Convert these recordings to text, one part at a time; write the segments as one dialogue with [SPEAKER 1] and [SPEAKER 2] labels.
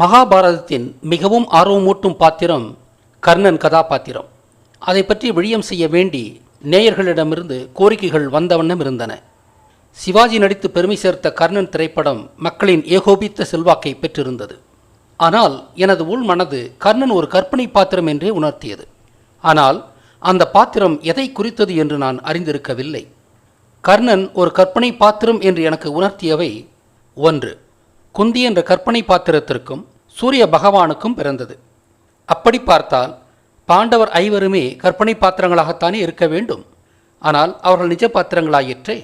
[SPEAKER 1] மகாபாரதத்தின் மிகவும் ஆர்வமூட்டும் பாத்திரம் கர்ணன் கதாபாத்திரம். அதை பற்றி விழியம் செய்ய வேண்டி நேயர்களிடமிருந்து கோரிக்கைகள் வந்தவண்ணம் இருந்தன. சிவாஜி நடித்து பெருமை சேர்த்த கர்ணன் திரைப்படம் மக்களின் ஏகோபித்த செல்வாக்கை பெற்றிருந்தது. ஆனால் எனது உள் மனது கர்ணன் ஒரு கற்பனை பாத்திரம் என்றே உணர்த்தியது. ஆனால் அந்த பாத்திரம் எதை குறித்தது என்று நான் அறிந்திருக்கவில்லை. கர்ணன் ஒரு கற்பனை பாத்திரம் என்று எனக்கு உணர்த்தியவை ஒன்று குந்தி என்ற கற்பனை பாத்திரத்திற்கும் சூரிய பகவானுக்கும் பிறந்தது. அப்படி பார்த்தால் பாண்டவர் ஐவருமே கற்பனை பாத்திரங்களாகத்தானே இருக்க வேண்டும். ஆனால் அவர்கள் நிஜ பாத்திரங்களாயிற்றே.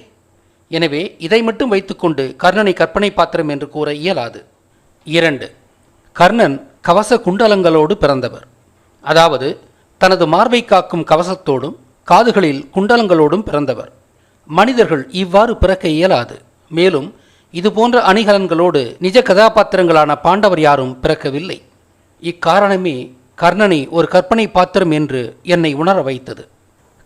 [SPEAKER 1] எனவே இதை மட்டும் வைத்துக்கொண்டு கர்ணனை கற்பனை பாத்திரம் என்று கூற இயலாது. இரண்டு கர்ணன் கவச குண்டலங்களோடு பிறந்தவர். அதாவது தனது மார்பை காக்கும் கவசத்தோடும் காதுகளில் குண்டலங்களோடும் பிறந்தவர். மனிதர்கள் இவ்வாறு பிறக்க இயலாது. மேலும் இதுபோன்ற அணிகலன்களோடு நிஜ கதாபாத்திரங்களான பாண்டவர் யாரும் பிறக்கவில்லை. இக்காரணமே கர்ணனை ஒரு கற்பனை பாத்திரம் என்று என்னை உணர வைத்தது.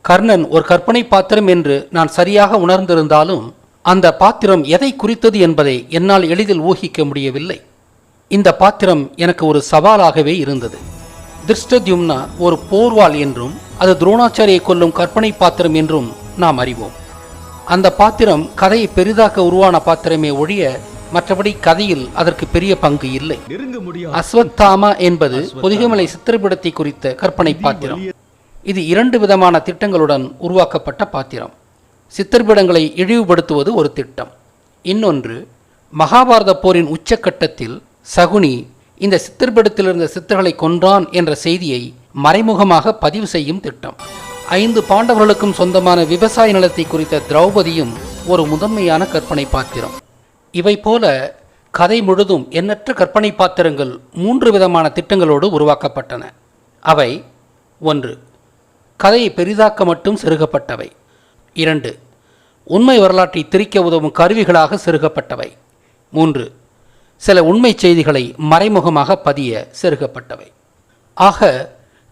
[SPEAKER 1] கர்ணன் ஒரு கற்பனை பாத்திரம் என்று நான் சரியாக உணர்ந்திருந்தாலும் அந்த பாத்திரம் எதை குறித்தது என்பதை என்னால் எளிதில் ஊகிக்க முடியவில்லை. இந்த பாத்திரம் எனக்கு ஒரு சவாலாகவே இருந்தது. திருஷ்டத்யும்னா ஒரு போர்வாள் என்றும் அது துரோணாச்சாரியை கொல்லும் கற்பனை பாத்திரம் என்றும் நாம் அறிவோம். அந்த பாத்திரம் கதையை பெரிதாக்க உருவான பாத்திரமே ஒழிய மற்றபடி கதையில் அதற்கு பெரிய பங்கு இல்லை. அஸ்வத்தாமா என்பது பொதிகைமலை சித்திரப்படத்தை குறித்த கற்பனை பாத்திரம். இது இரண்டு விதமான திட்டங்களுடன் உருவாக்கப்பட்ட பாத்திரம். சித்திரப்படங்களை இழிவுபடுத்துவது ஒரு திட்டம். இன்னொன்று மகாபாரத போரின் உச்சக்கட்டத்தில் சகுனி இந்த சித்திரப்படத்தில் இருந்த சித்தர்களை கொன்றான் என்ற செய்தியை மறைமுகமாக பதிவு செய்யும் திட்டம். ஐந்து பாண்டவர்களுக்கும் சொந்தமான விவசாய நிலத்தை குறித்த திரௌபதியும் ஒரு முதன்மையான கற்பனை பாத்திரம். இவை போல கதை முழுதும் எண்ணற்ற கற்பனை பாத்திரங்கள் மூன்று விதமான திட்டங்களோடு உருவாக்கப்பட்டன. அவை ஒன்று கதையை பெரிதாக்க மட்டும் செருகப்பட்டவை. இரண்டு உண்மை வரலாற்றை திரிக்க உதவும் கருவிகளாக செருகப்பட்டவை. மூன்று சில உண்மை செய்திகளை மறைமுகமாக பதிய செருகப்பட்டவை. ஆக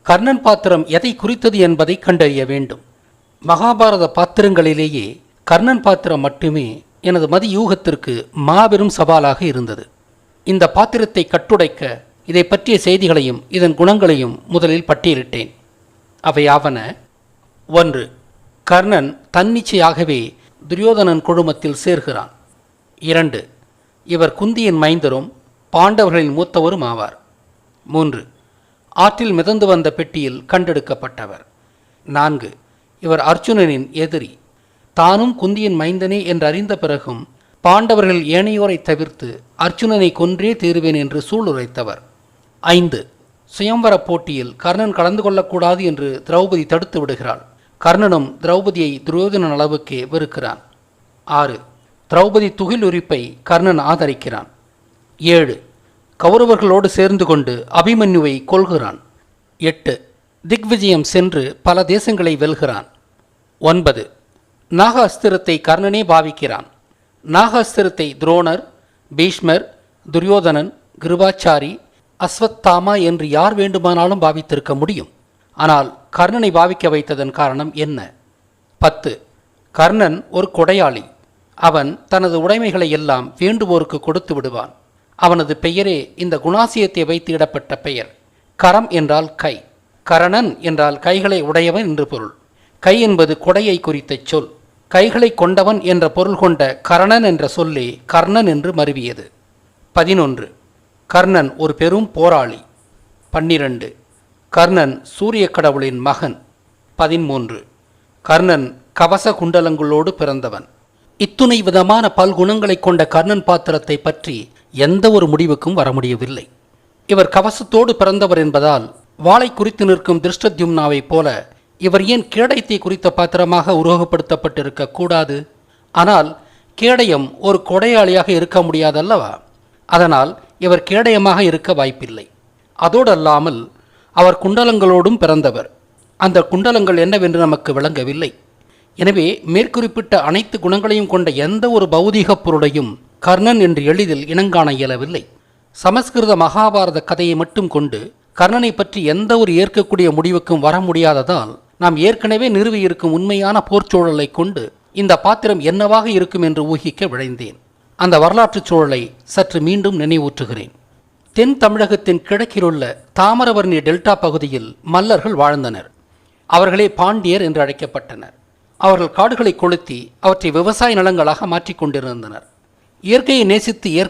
[SPEAKER 1] கர்ணன் பாத்திரம் எதை குறித்தது என்பதை கண்டறிய வேண்டும். மகாபாரத பாத்திரங்களிலேயே கர்ணன் பாத்திரம் மட்டுமே எனது மதியூகத்திற்கு மாபெரும் சவாலாக இருந்தது. இந்த பாத்திரத்தை கட்டுடைக்க இதை பற்றிய செய்திகளையும் இதன் குணங்களையும் முதலில் பட்டியலிட்டேன். அவையாவன ஒன்று கர்ணன் தன்னிச்சையாகவே துரியோதனன் குழுமத்தில் சேர்கிறான். இரண்டு இவர் குந்தியின் மைந்தரும் பாண்டவர்களின் மூத்தவரும் ஆவார். மூன்று. ஆற்றில் மிதந்து வந்த பெட்டியில் கண்டெடுக்கப்பட்டவர். நான்கு. இவர் அர்ஜுனனின் எதிரி. தானும் குந்தியின் மைந்தனே என்று அறிந்த பிறகும் பாண்டவர்கள் ஏனையோரை தவிர்த்து அர்ஜுனனை கொன்றே தீருவேன் என்று சூளுரைத்தவர். ஐந்து. சுயம்வர போட்டியில் கர்ணன் கலந்து கொள்ளக்கூடாது என்று திரௌபதி தடுத்து விடுகிறாள். கர்ணனும் திரௌபதியை துரியோதனன் அளவுக்கே வெறுக்கிறான். ஆறு. திரௌபதி துகில் உரிப்பை கர்ணன் ஆதரிக்கிறான். ஏழு கௌரவர்களோடு சேர்ந்து கொண்டு அபிமன்யுவை கொல்கிறான். எட்டு திக்விஜயம் சென்று பல தேசங்களை வெல்கிறான். ஒன்பது நாக அஸ்திரத்தை கர்ணனே பாவிக்கிறான். நாக அஸ்திரத்தை துரோணர் பீஷ்மர் துரியோதனன் கிருபாச்சாரி அஸ்வத்தாமா என்று யார் வேண்டுமானாலும் பாவித்திருக்க முடியும். ஆனால் கர்ணனை பாவிக்க வைத்ததன் காரணம் என்ன? பத்து கர்ணன் ஒரு கொடையாளி. அவன் தனது உடைமைகளை எல்லாம் வேண்டுவோருக்கு கொடுத்து விடுவான். அவனது பெயரே இந்த குணாசியத்தை வைத்து இடப்பட்ட பெயர். கரம் என்றால் கை. கரணன் என்றால் கைகளை உடையவன் என்று பொருள். கை என்பது கொடையை குறித்த சொல். கைகளை கொண்டவன் என்ற பொருள் கொண்ட கரணன் என்ற சொல்லே கர்ணன் என்று மருவியது. பதினொன்று. கர்ணன் ஒரு பெரும் போராளி. பன்னிரண்டு. கர்ணன் சூரிய கடவுளின் மகன். பதிமூன்று. கர்ணன் கவச குண்டலங்களோடு பிறந்தவன். இத்துணை விதமான பல்குணங்களைக் கொண்ட கர்ணன் பாத்திரத்தை பற்றி எந்த ஒரு முடிவுக்கும் வர முடியவில்லை. இவர் கவசத்தோடு பிறந்தவர் என்பதால் வாளை குறித்து நிற்கும் திருஷ்டத்யும்னாவைப் போல இவர் ஏன் கேடயத்தை குறித்த பாத்திரமாக உருவகப்படுத்தப்பட்டிருக்க கூடாது? ஆனால் கேடயம் ஒரு கொடையாளியாக இருக்க முடியாதல்லவா? அதனால் இவர் கேடயமாக இருக்க வாய்ப்பில்லை. அதோடல்லாமல் அவர் குண்டலங்களோடும் பிறந்தவர். அந்த குண்டலங்கள் என்னவென்று நமக்கு விளங்கவில்லை. எனவே மேற்குறிப்பிட்ட அனைத்து குணங்களையும் கொண்ட எந்த ஒரு பௌதீகப் பொருளையும் கர்ணன் என்று எளிதில் இனங்காண இயலவில்லை. சமஸ்கிருத மகாபாரத கதையை மட்டும் கொண்டு கர்ணனை பற்றி எந்த ஒரு ஏற்கக்கூடிய முடிவுக்கும் வர முடியாததால் நாம் ஏற்கனவே நிறுவியிருக்கும் உண்மையான போர்ச்சூழலை கொண்டு இந்த பாத்திரம் என்னவாக இருக்கும் என்று ஊகிக்க விழைந்தேன். அந்த வரலாற்றுச் சூழலை சற்று மீண்டும் நினைவூற்றுகிறேன் தென் தமிழகத்தின் கிழக்கிலுள்ள தாமரவர்ணி டெல்டா பகுதியில் மல்லர்கள் வாழ்ந்தனர். அவர்களே பாண்டியர் என்று அழைக்கப்பட்டனர். அவர்கள் காடுகளை கொளுத்தி அவற்றை விவசாய நிலங்களாக மாற்றிக் கொண்டிருந்தனர் இயற்கையை நேசித்து இயற்கை